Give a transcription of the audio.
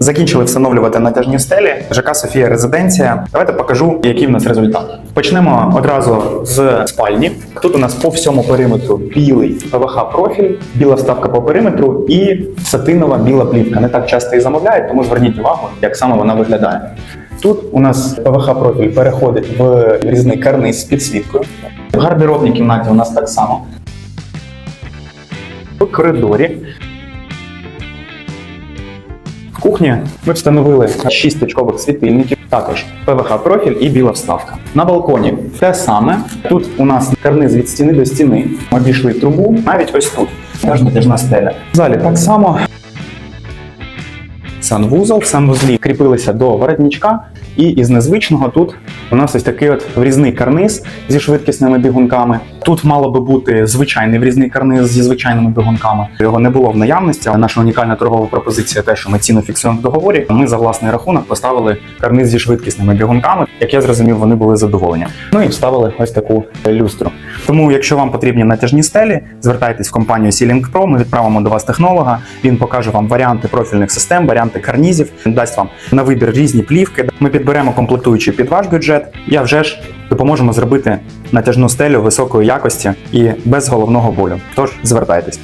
Закінчили встановлювати натяжні стелі. ЖК Софія Резиденція. Давайте покажу, який в нас результат. Почнемо одразу з спальні. Тут у нас по всьому периметру білий ПВХ профіль, біла вставка по периметру і сатинова біла плівка. Не так часто її замовляють, тому зверніть увагу, як саме вона виглядає. Тут у нас ПВХ профіль переходить в різний карниз з підсвіткою. В гардеробній кімнаті у нас так само. В коридорі в кухні ми встановили 6 точкових світильників, також ПВХ профіль і біла вставка. На балконі те саме. Тут у нас карниз від стіни до стіни. Обійшли трубу, навіть ось тут. Теж натяжна стеля. Залі так само. Санвузол, санвузлі кріпилися до воротничка, і із незвичного тут у нас ось такий от врізний карниз зі швидкісними бігунками. Тут мало би бути звичайний врізний карниз зі звичайними бігунками. Його не було в наявності, але наша унікальна торгова пропозиція, те, що ми ціну фіксуємо в договорі. Ми за власний рахунок поставили карниз зі швидкісними бігунками. Як я зрозумів, вони були задоволені. Ну і вставили ось таку люстру. Тому, якщо вам потрібні натяжні стелі, звертайтесь в компанію Ceiling Pro, Ми відправимо до вас технолога. Він покаже вам варіанти профільних систем, варіанти карнізів, дасть вам на вибір різні плівки. Ми підберемо комплектуючі під ваш бюджет. Я вже ж допоможемо зробити натяжну стелю високої якості і без головного болю. Тож звертайтесь.